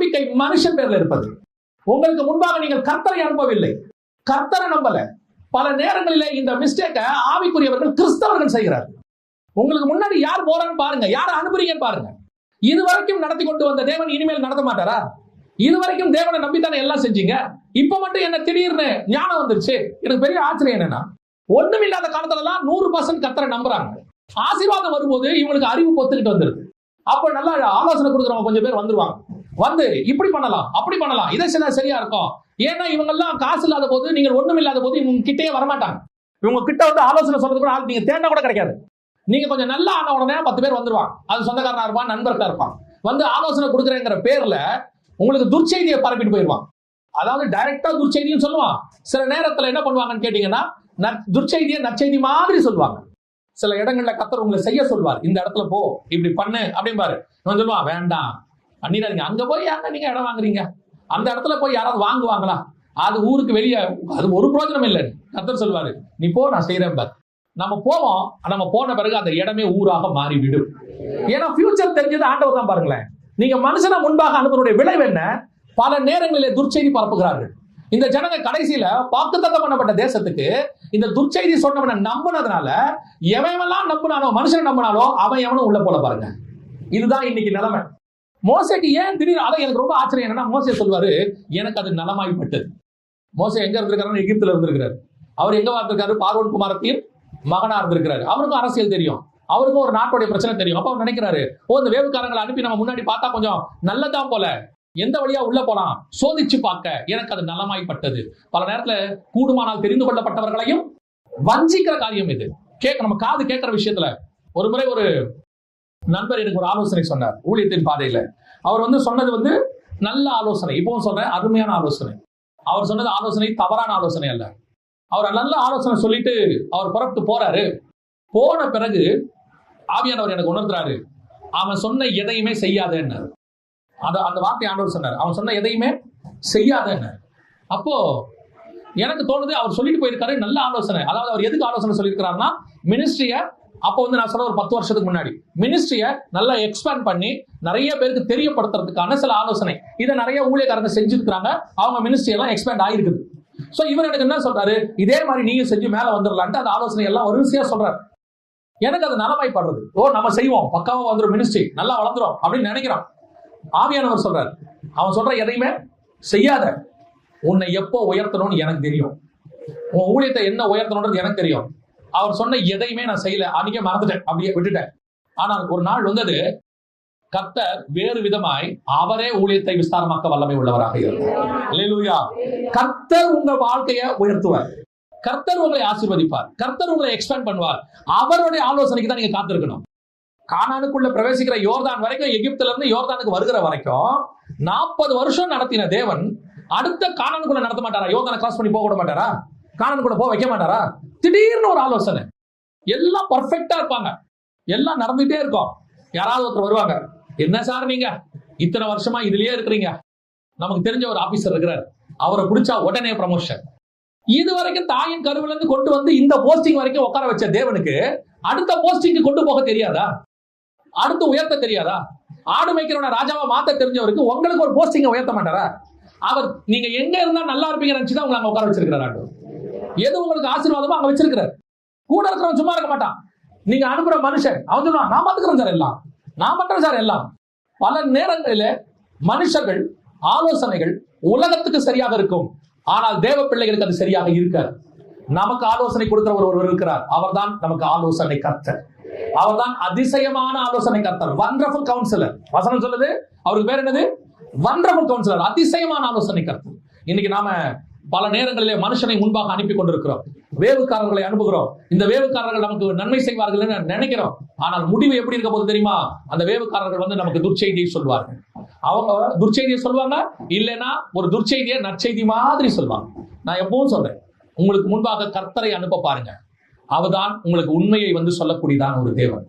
நம்பிக்கை மனுஷன் பேர்ல இருப்பது. உங்களுக்கு முன்பாக நீங்கள் கர்த்தரை அனுப்பவில்லை. கர்த்தரை நம்பல. பல நேரங்களிலே இந்த மிஸ்டேக்கை ஆவிக்குரியவர்கள் கிறிஸ்தவர்கள் செய்கிறார்கள். உங்களுக்கு முன்னாடி யார் போறான்னு பாருங்க. யாரை அனுப்புறீங்கன்னு பாருங்க. இதுவரைக்கும் நடத்தி கொண்டு வந்த தேவன் இனிமேல் நடத்த மாட்டாரா? இதுவரைக்கும் தேவனை நம்பித்தானே எல்லாம் செஞ்சீங்க? இப்ப மட்டும் என்ன திடீர்னு ஞானம் வந்துருச்சு. எனக்கு பெரிய ஆச்சரியம் என்னன்னா ஒண்ணுமில்லாத காலத்துல எல்லாம் நூறு பர்சன்ட் கத்தரை நம்புறாங்க. ஆசீர்வாதம் வரும்போது இவங்களுக்கு அறிவு பொத்துக்கிட்டு வந்துருது. அப்ப நல்லா ஆலோசனை கொடுக்குறவங்க கொஞ்சம் பேர் வந்துருவாங்க. வந்து இப்படி பண்ணலாம் அப்படி பண்ணலாம். இதை சில சரியா இருக்கும். ஏன்னா இவங்க எல்லாம் காசு இல்லாத போது நீங்கள் ஒண்ணும் இல்லாத போது இவங்க கிட்டே வரமாட்டாங்க. இவங்க கிட்ட வந்து ஆலோசனை சொல்றது கூட நீங்க தேண்டா கூட கிடைக்காது. நீங்க கொஞ்சம் நல்லா ஆன உடனே பத்து பேர் வந்துருவாங்க. அது சொந்தக்காரனா இருப்பான் நண்பர்களா இருப்பான். வந்து ஆலோசனை கொடுக்குறேங்கிற பேர்ல உங்களுக்கு துர்ச்செய்தியை பரப்பிட்டு போயிடுவான். அதாவது டைரக்டா துர்ச்செய்தியும் சொல்லுவான். சில நேரத்துல என்ன பண்ணுவாங்கன்னு கேட்டீங்கன்னா துர்ச்செய்தியை நற்செய்தி மாதிரி சொல்லுவாங்க. சில இடங்கள்ல கத்தர் உங்களை செய்ய சொல்வார். இந்த இடத்துல போ இப்படி பண்ணு அப்படிம்பாரு. இவன் சொல்லுவான் வேண்டாம். பண்ணிடாதீங்க. அங்க போய் யாருங்க நீங்க இடம் வாங்குறீங்க? அந்த இடத்துல போய் யாராவது வாங்குவாங்களா? அது ஊருக்கு வெளியே அது ஒரு பிரோஜனம் இல்லை. கத்தர் சொல்வாரு நீ போ நான் செய்யறேன் பார். நம்ம போவோம் நம்ம போன பிறகு அந்த இடமே ஊராக மாறிவிடும். ஏன்னா ஃபியூச்சர் தெரிஞ்சது ஆண்டவர் தான் பாருங்களேன். நீங்க மனுஷனை முன்பாக அனுப்புறதுடைய விளைவு என்ன? பல நேரங்களிலே துர்ச்செய்தி பரப்புகிறார்கள். இந்த ஜனங்க கடைசியில வாக்குத்தத்தம் பண்ணப்பட்ட தேசத்துக்கு இந்த துர்ச்செய்தி சொன்னவனை நம்பினதுனால எவன் நம்பினானோ மனுஷனை நம்பினாலோ அவன் எவனும் உள்ள போல பாருங்க. இதுதான் இன்னைக்கு நிலைமை. மோசைக்கு ஏன் திடீர்னு அதை எனக்கு ரொம்ப ஆச்சரியம் என்னன்னா மோசை சொல்வாரு எனக்கு அது நலமாய்ப்பட்டது. மோசை எங்க இருந்திருக்காருன்னு எகிப்துல இருந்திருக்கிறாரு. அவர் எங்க இருந்திருக்காரு பார்வன் குமாரத்தின் மகனா இருந்திருக்கிறாரு. அவருக்கும் அரசியல் தெரியும். அவருக்கும் ஒரு நாட்டுடைய பிரச்சனை தெரியும். அப்ப அவர் நினைக்கிறாரு ஓ இந்த வேவுக்காரங்களை அனுப்பி நம்ம முன்னாடி பார்த்தா கொஞ்சம் நல்லதான் போல. எந்த வழியா உள்ள போலாம்? சோதிச்சு பார்க்க. எனக்கு அது நலமாய்ப்பட்டது. பல நேரத்துல கூடுமானால் தெரிந்து கொள்ளப்பட்டவர்களையும் வஞ்சிக்கிற காரியம் இது. கேட்க நம்ம காது கேட்கிற விஷயத்துல ஒரு முறை ஒரு நண்பர் எனக்கு ஒரு ஆலோசனை சொன்னார் ஊழியத்தின் பாதையில. அவர் வந்து சொன்னது வந்து நல்ல ஆலோசனை. இப்பவும் சொல்றேன் அருமையான ஆலோசனை. அவர் சொன்னது ஆலோசனை தவறான ஆலோசனை அல்ல. அவர் நல்ல ஆலோசனை சொல்லிட்டு அவர் புறப்பட்டு போறாரு. போன பிறகு ஆவியானவர் எனக்கு உணர்த்துறாரு அவன் சொன்ன எதையுமே செய்யாதேன்னார். அந்த அந்த வார்த்தை ஆண்டவர் சொன்னார் அவன் சொன்ன எதையுமே செய்யாதேன்னார். அப்போ எனக்கு தோணுது அவர் சொல்லிட்டு போயிருக்காரு நல்ல ஆலோசனை. அதாவது அவர் எதுக்கு ஆலோசனை சொல்லியிருக்கிறாருன்னா மினிஸ்ட்ரியை அப்போ வந்து நான் சொன்ன ஒரு பத்து வருஷத்துக்கு முன்னாடி. மினிஸ்ட்ரியை நல்லா எக்ஸ்பேண்ட் பண்ணி நிறைய பேருக்கு தெரியப்படுத்துறதுக்கான சில ஆலோசனை. இதை நிறைய ஊழியக்காரங்க செஞ்சிருக்கிறாங்க. அவங்க மினிஸ்ட்ரி எல்லாம் எக்ஸ்பேண்ட் ஆயிருக்குது. ஸோ இவர் எனக்கு என்ன சொல்றாரு? இதே மாதிரி நீங்க செஞ்சு மேல வந்துடலான்ட்டு அந்த ஆலோசனை எல்லாம் வரிசையா சொல்றாரு. எனக்கு அது நலமாய்ப்படுறது ஓ நம்ம செய்வோம். பக்காவா வந்துடும் மினிஸ்ட்ரி நல்லா வளர்ந்துரும் அப்படின்னு நினைக்கிறோம் ஆவியானவர் சொல்றாரு. அவன் சொல்ற எதையுமே செய்யாத. உன்னை எப்போ உயர்த்தணும்னு எனக்கு தெரியும். உன் ஊழியத்தை என்ன உயர்த்தணும்ன்றது எனக்கு தெரியும். அவர் சொன்ன எதையுமே நான் செய்யல. அன்னைக்கே மறந்துட்டேன். அப்படியே விட்டுட்டேன். ஆனால் ஒரு நாள் வந்தது கர்த்தர் வேறு விதமாய் அவரே ஊழியத்தை விஸ்தாரமாக்க வல்லமை உள்ளவராக இருந்தார். கர்த்தர் உங்க வாழ்க்கையை உயர்த்துவார். கர்த்தர் உங்களை ஆசீர்வதிப்பார். கர்த்தர் உங்களை எக்ஸ்பேண்ட் பண்ணுவார். அவருடைய ஆலோசனைக்கு தான் நீங்க காத்திருக்கணும். கானானுக்குள்ள பிரவேசிக்கிற யோர்தான் வரைக்கும் எகிப்துல இருந்து யோர்தானுக்கு வருகிற வரைக்கும் நாற்பது வருஷம் நடத்தின தேவன் அடுத்த கானானுக்குள்ள நடத்த மாட்டாரா? யோர்தானை கிராஸ் பண்ணி போக விட மாட்டாரா? கானானுக்குள்ள போக வைக்க மாட்டாரா? திடீர்னு ஒரு ஆலோசனை. எல்லாம் பர்ஃபெக்டா இருப்பாங்க. எல்லாம் நடந்துட்டே இருக்கும். யாராவது ஒருத்தர் வருவாங்க. என்ன சார் நீங்க? இத்தனை வருஷமா இதுலயே இருக்கிறீங்க. நமக்கு தெரிஞ்ச ஒரு ஆபீசர் இருக்கிறார். அவரை பிடிச்சா உடனே ப்ரமோஷன் இது வரைக்கும் தாயின் கருவில இருந்து கொண்டு வந்து இந்த போஸ்டிங் வரைக்கும் உட்கார வச்ச தேவனுக்கு அடுத்த போஸ்டிங்க்கு கொண்டு போக தெரியாதா? அடுத்து உயர்த்த தெரியாதா? ஆடு மேய்க்கிறவன ராஜாவா மாத்த தெரிஞ்சவருக்கு உங்களுக்கு ஒரு போஸ்டிங்க உயர்த்த மாட்டாரா? அவர் நீங்க எங்க இருந்தா நல்லா இருப்பீங்க நினைச்சுதான் உங்களை அங்க உட்கார வச்சிருக்கிறார் ஆண்டு எது உங்களுக்கு ஆசீர்வாதமோ அங்க வச்சிருக்கிறார். கூட இருக்கிறவன் சும்மா இருக்க மாட்டான். நீங்க அனுப்புற மனுஷன் அவன் சொல்லுவான் நான் பாத்துக்கிறேன் சார் எல்லாம். நான் பண்றேன் சார் எல்லாம். பல நேரங்களில மனுஷர்கள் ஆலோசனைகள் உலகத்துக்கு சரியாக இருக்கும். ஆனால் தேவ பிள்ளைகளுக்கு அது சரியாக இருக்காது. நமக்கு ஆலோசனை கொடுக்கிற ஒருவர் இருக்கிறார். அவர்தான் நமக்கு ஆலோசனை கர்த்தர். அவர்தான் அதிசயமான ஆலோசனை கர்த்தர். வண்டர்ஃபுல் கவுன்சிலர் வசனம் சொல்லுது. அவருக்கு பேர் என்னது? வண்டர்ஃபுல் கவுன்சிலர் அதிசயமான ஆலோசனை கர்த்தர். இன்னைக்கு நாம பல நேரங்களிலே மனுஷனை முன்பாக அனுப்பி கொண்டிருக்கிறோம் வேவுக்காரர்களை அனுப்புகிறோம். இந்த வேவுக்காரர்கள் நமக்கு நன்மை செய்வார்கள் நினைக்கிறோம். ஆனால் முடிவு எப்படி இருக்க போது தெரியுமா? அந்த வேவுக்காரர்கள் வந்து நமக்கு துர்ச்செய்தியை சொல்வார்கள். அவங்க துர்ச்செய்தியை சொல்லுவாங்க இல்லைன்னா ஒரு துர்ச்செய்தியை நற்செய்தி மாதிரி சொல்லுவாங்க நான் எப்பவும் சொல்றேன். உங்களுக்கு முன்பாக கர்த்தரை அனுப்ப பாருங்க. அவதான் உங்களுக்கு உண்மையை வந்து சொல்லக்கூடியதான ஒரு தேவன்.